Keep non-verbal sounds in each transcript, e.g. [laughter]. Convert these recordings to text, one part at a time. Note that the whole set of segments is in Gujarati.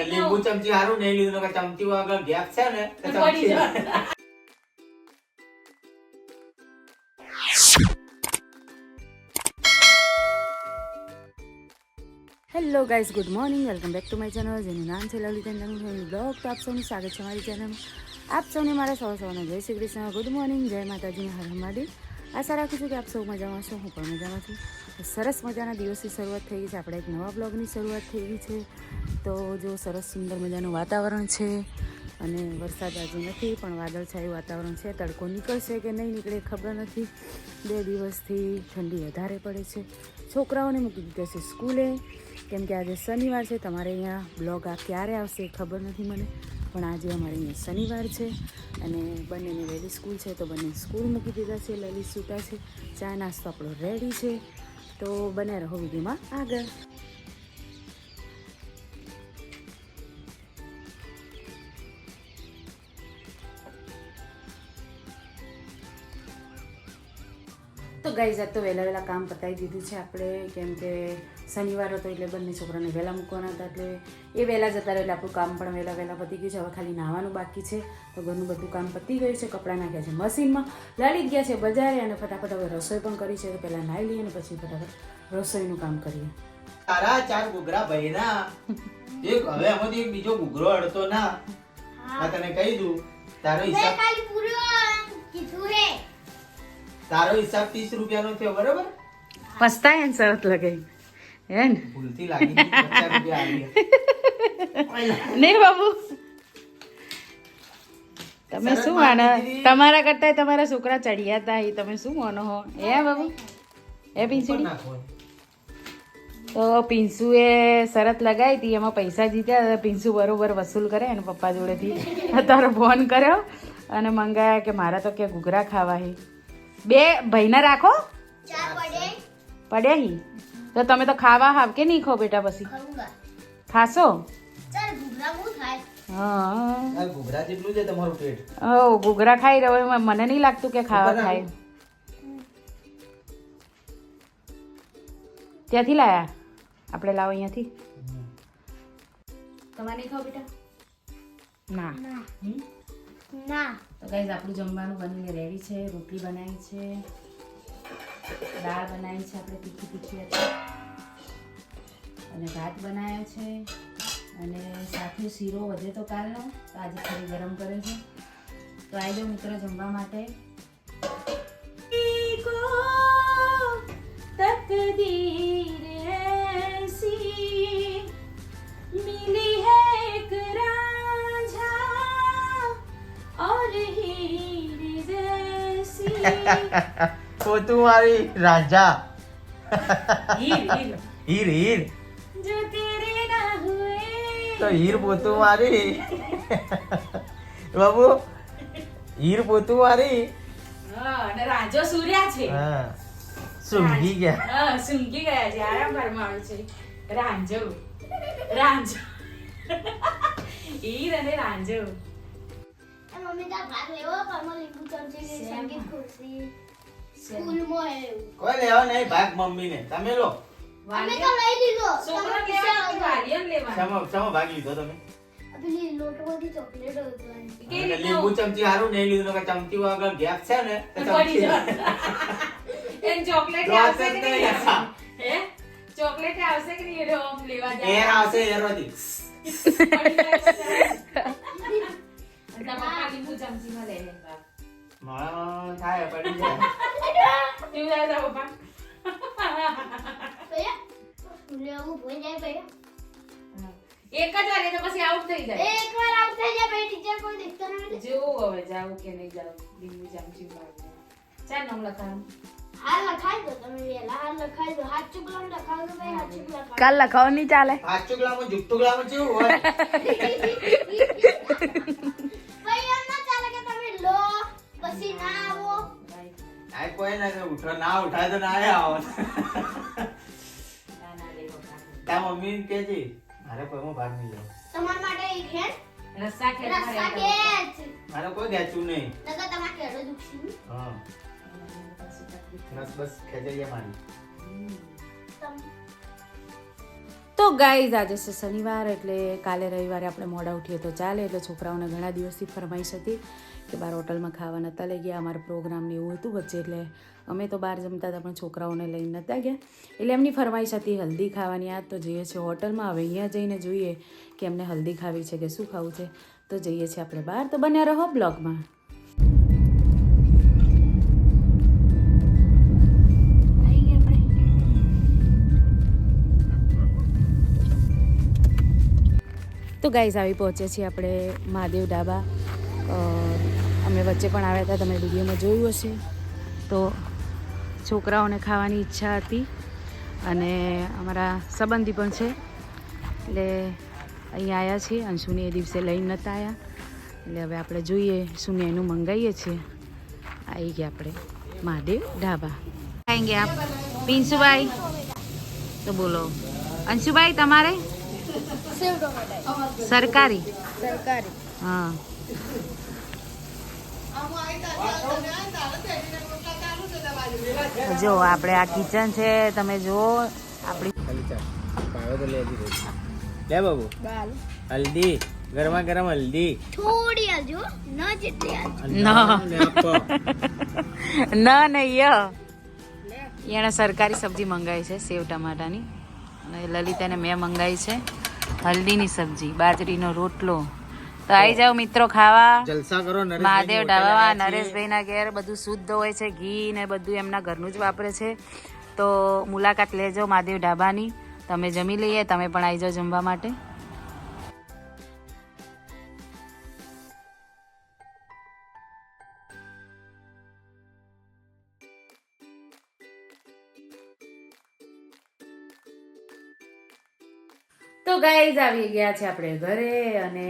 રીતના લીંબુ ચમચી હારું નહીં લીધું કે ચમચી વગર ગેપ છે ને ચમચી hello guys good morning welcome back to my channel જેનું નામ છે લલિતા બ્લોગ તો આપ સૌનું સ્વાગત છે મારી ચેનલમાં આપ સૌને મારા સૌ સૌને જય શ્રી કૃષ્ણ. ગુડ મોર્નિંગ જય માતાજીને હર મહાદેવ. આશા રાખું છું કે આપ સૌ મજામાં છો હું પણ મજામાં છું. સરસ મજાના દિવસની શરૂઆત થઈ છે. આપણે એક નવા બ્લોગની શરૂઆત થઈ છે. તો જો સરસ સુંદર મજાનું વાતાવરણ છે અને વરસાદ આજે નથી, પણ વાદળછાયું વાતાવરણ છે. તડકો નીકળશે કે નહીં નીકળે ખબર નથી. બે દિવસથી ઠંડી વધારે પડે છે. છોકરાઓને મૂકી દીધા છે સ્કૂલે. કેમ કે આજે શનિવાર છે, તમારે અહીંયા બ્લોગ આ ક્યારે આવશે ખબર નથી મને. પણ આજે અમારે અહીંયા શનિવાર છે અને બંનેને વહેલી સ્કૂલ છે, તો બંને સ્કૂલ મૂકી દીધા છે. લલિત સૂતા છે. ચા નાસ્તો આપણો રેડી છે. તો બને રહો વિડીયોમાં આગળ. તો ગાઈ જાત તો વહેલા વહેલા કામ પતાવી દીધું છે આપણે. કેમ કે શનિવાર હતો એટલે બંને છોકરાને વહેલા મૂકવાના હતા એટલે એ વહેલા જતા રહે એટલે આપણું કામ પણ વહેલા વહેલા પતી ગયું છે. હવે ખાલી નાહવાનું બાકી છે. તો ઘરનું બધું કામ પતી ગયું છે. કપડાં નાખ્યા છે મશીનમાં. લડી ગયા છે બજારે અને ફટાફટ હવે રસોઈ પણ કરી છે. તો પહેલાં નાહી લઈએ અને પછી ફટાફટ રસોઈનું કામ કરીએ. તારા ચાર ગુગરા ભઈના એક હવે આમાંથી એક બીજો ગુગરો અડતો ના. તને કહી દઉં તારો હિસાબ તારો હિસાબ 30 રૂપિયાનો થયો બરોબર? પસ્તાય ને શરત લગાવી હે ને? ભૂલથી લાગી. [laughs] નહીં બાબુ. તમે શું માની તમારા કરતા તમારા છોકરા ચડિયા હતા એ તમે શું માનો હો? એ બાબુ? એ. પિંસુડી. તો પિન્સુએ શરત લગાવી હતી એમાં પૈસા જીત્યા પીન્સુ બરોબર વસૂલ કરે એના પપ્પા જોડેથી. [laughs] તારો ફોન કર્યો અને મંગાયા કે મારા તો કે ઘૂઘરા ખાવા હે. બે ભાઈને રાખો. પડે. પડ્યા હી. તો તમે તો ખાવા હાવ કે નહીં ખો બેટા પછી? ખાશો? ઘૂઘરા ખાઈ રહ્યો મને નહીં લાગતું કે ખાવા ખાય. ત્યાંથી લાયા? આપણે લાવો અહીંયાથી. તમારે નહીં ખાવ બેટા? ના. ના. તો ગાઈઝ આપણું જમવાનું બનીને રેડી છે રોટલી બનાવી છે દાળ બનાવી છે આપણે તીખી તીખી હતી. અને ભાત બનાવ્યો છે અને સાથે શીરો વધે તો કાલનો તો આજે થોડી ગરમ કરે છે. તો આવી જાઓ મિત્રો જમવા માટે. તકદી પોતું મારી રાજા. હીર હીર. તો હીર પોતું મારી બાબુ હીર પોતું મારી રાજો સૂર્યા છે. હા સુંઘી ગયા. હા સુંઘી ગયા છે આરામ ફરમાવે છે. રાંજો રાંજો. હીર અને રાંજો. મમ્મી તો ભાગ લેવો પણ લીંબુ ચમચી સંગીત ખુરશી. સ્કૂલમાં કોઈ લેવા નહીં ભાગ મમ્મીને. તમે લો. અમે તો લઈ લીધો. છોકરા લેવા કિસ્સા લેવા સમો શમો ભાગ લીધો તમે? પેલી લોટમાંથી ચોકલેટ લીંબુ ચમચી હારું નહીં લીધું નકર ચમચી વગર ગેપ છે ને તો પડી ચમચી જાય. એને ચોકલેટ આવશે કે નહીં? હે? ચોકલેટ આવશે કે એર આવશે [laughs] લીંબુ ચમચીમાં. થાય પડી જાય. લાગે તારા પપ્પા. એક જ વાર તો પછી આઉટ થઈ જાય એકવાર આઉટ થઈ જાય પછી ટીચર કોઈ દેખતો નથી જેવું હવે જાવ કે નહીં જાવું લીંબુ ચમચી મારવું ચાલ નામ લખાવાનું હાલ લખાઈ દો તમે વહેલા હાલ લખાઈ દો હાથ ચુકલામ લખાવ દો ભાઈ હાથ કાલ લખાવો નહીં ચાલે સાચું ગ્લામમાં જુગતું ગ્લામમાં હોય ભાઈ એમ ના ચાલે કે તમે લો પછી ના આ કોઈ ના કે ઉઠો ના ઉઠાય તો ના આવો. તા મમ્મી કે છે મારે કોઈમાં ભાગ નહીં લેવો. તમારા માટે એક હે રસ્સા ખેંચવા રસ્સા રહેતા મારે કોઈ ખેંચવું નહીં. નકર તમારે કેળો દુખશે હા. બસ બસ ખેંચાઈ ગયા મારી. તો ગાઈઝ આજે છે શનિવાર એટલે કાલે રવિવારે આપણે મોડા ઉઠીએ તો ચાલે. એટલે છોકરાઓને ઘણા દિવસથી ફરમાઈશ હતી કે બહાર હોટલમાં ખાવા નહોતા લઈ ગયા. અમારા પ્રોગ્રામને એવું હતું વચ્ચે એટલે અમે તો બહાર જમતા હતા, પણ છોકરાઓને લઈને નહોતા ગયા. એટલે એમની ફરમાઈશ હતી હલ્દી ખાવાની. આ તો જઈએ છીએ હોટલમાં. હવે અહીંયા જઈને જોઈએ કે એમને હલ્દી ખાવી છે કે શું ખાવું છે. તો જઈએ છીએ આપણે બહાર. તો બન્યા રહો બ્લોગમાં. તો ગાઈઝ આવી પહોંચ્યા છીએ આપણે મહાદેવ ઢાબા. અમે વચ્ચે પણ આવ્યા હતા, તમે વિડીયોમાં જોયું હશે. તો છોકરાઓને ખાવાની ઈચ્છા હતી અને અમારા સંબંધી પણ છે. એટલે અહીં આવ્યા છીએ અંશુને એ દિવસે લઈને નહોતા આવ્યા એટલે હવે આપણે જોઈએ શું એનું મંગાવીએ છીએ. આવી ગયા આપણે મહાદેવ ઢાબા. ખાઈ ગયા. પિન્સુભાઈ તો બોલો. અંશુભાઈ, તમારે? સરકારી? સરકારી. હા. જો આપણે આ કિચન છે તમે જુઓ આપણી લે બાબુ. હલ્દી. ગરમા ગરમ હલ્દી. થોડી આજો ન જેટલી આજો ના. ને ના નહીં ય. એણે સરકારી સબ્જી મંગાવી છે સેવ ટમાટાની. અને લલિતાને મેં મંગાવી છે. હલ્દીની સબ્જી બાજરીનો રોટલો. તો આવી જાઓ મિત્રો ખાવા. જલસા કરો મહાદેવ ઢાબામાં નરેશભાઈના ઘેર બધું શુદ્ધ હોય છે ઘી ને બધું એમના ઘરનું જ વાપરે છે. તો મુલાકાત લેજો મહાદેવ ઢાબાની. તમે જમી લઈએ તમે પણ આવી જાઓ જમવા માટે. તો ગાઈઝ આવી ગયા છે આપણે ઘરે અને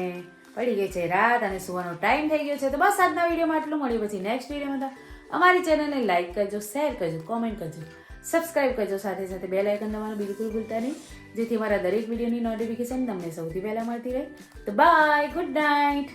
પડી ગઈ છે રાત અને સુવાનો ટાઈમ થઈ ગયો છે. તો બસ આજના વિડીયોમાં આટલું. મળ્યું પછી નેક્સ્ટ વિડીયોમાં. અમારી ચેનલને લાઈક કરજો શેર કરજો કોમેન્ટ કરજો સબસ્ક્રાઇબ કરજો. સાથે સાથે બે લાઇકન દબાવવાનું બિલકુલ ભૂલતા નહીં, જેથી મારા દરેક વિડીયોની નોટિફિકેશન તમને સૌથી પહેલાં મળતી રહે. તો બાય ગુડ નાઇટ